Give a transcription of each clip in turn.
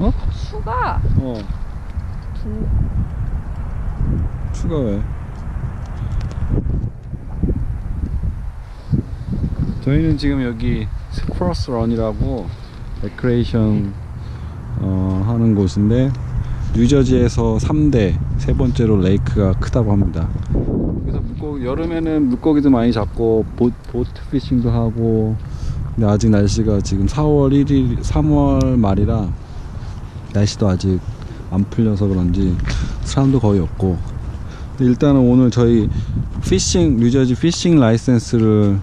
어? 추가 어. 두 추가 왜? 저희는 지금 여기 스프러스 런이라고 레크레이션 어, 하는 곳인데 뉴저지에서 3대 세 번째로 레이크가 크다고 합니다. 그래서 물고기 여름에는 물고기도 많이 잡고 보, 보트 피싱도 하고 근데 아직 날씨가 지금 4월 1일 3월 말이라 날씨도 아직 안 풀려서 그런지 사람도 거의 없고 일단은 오늘 저희 피싱 뉴저지 피싱 라이센스를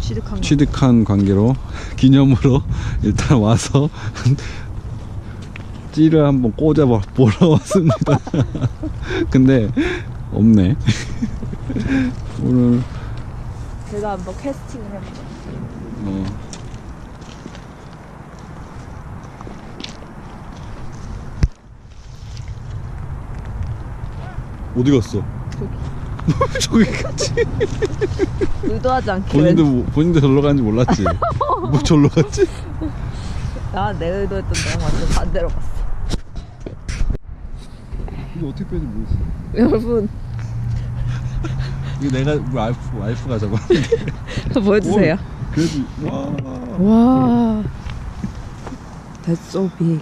취득한 거. 취득한 관계로 기념으로 일단 와서 찌를 한번 꽂아 봐- 보러 왔습니다. 근데 없네. 오늘 제가 한번 캐스팅을 해보죠. 어, 어디 갔어? 저기 갔지. 의도하지 않게. 본인도 뭐- 본인도 절로 가는지 몰랐지. 뭐 절로 갔지? 나내 의도했던 데랑 완전 반대로 갔어. 이거 어떻게 빼지 모르겠어. 여러분 이거 내가 우리 와이프 와이프가 저거. 보여주세요. 그래도 와. 와. That's so big.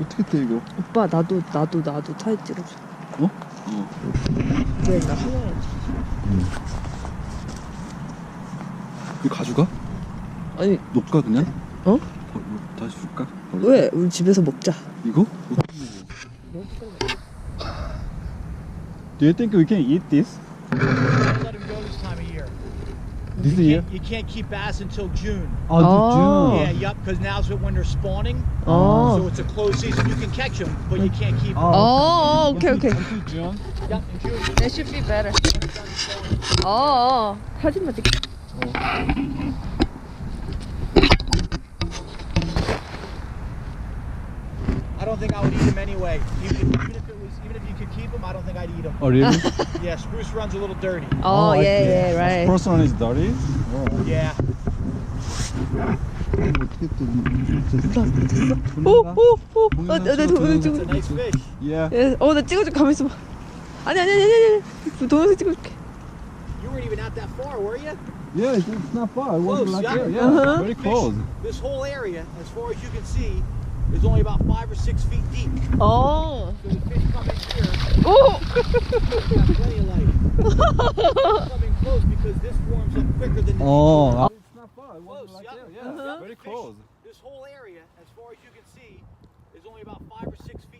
어떻게 떼 이거? 오빠 나도 나도 나도 사진 찍어줘. 어? 어. 왜나 사진해야지. 이거 가져가? 아니 녹가 그냥? 어? 버- 다시 줄까? 버리자. 왜 우리 집에서 먹자. 이거? Do you think we can eat this? This You year? can't, you can't keep bass until June. 아, 어. Yeah, yup, because now's when they're spawning. 어. So it's a closed season. You can catch them, but you can't keep them. 어, 어, 오케이 오케이. Until June. Yup, in June. That should be better. 어, 어. 사진만 찍. I don't think I would eat them anyway. Even if, even if keep them, I don't think I'd eat them. Oh really? Yeah, spruce run's a little dirty. 어, I 예, see. 예, right. First one is dirty. Oh. Yeah. 어떻게 또 오, 오, 오. 어, 내 내 동영 It's a 찍어. nice fish. Yeah. 예, 어, 나 찍어줘. 가만 있어 봐. 아니 아니 아니 아니. 아니. 동영상 찍어줄게. You weren't even out that far, were you? Yeah, it's it's not far. It wasn't Close, like yeah. here. Yeah, Uh-huh. very close. This whole area, as far as you can see, is only about five or six feet deep. Oh. So the fish come in here, 오. got plenty of light. coming close because this warms up quicker than the Oh, deep it's not far. It Close, wasn't like yeah. here. Yeah, Uh-huh. very close. This whole area, as far as you can see, is only about five or six feet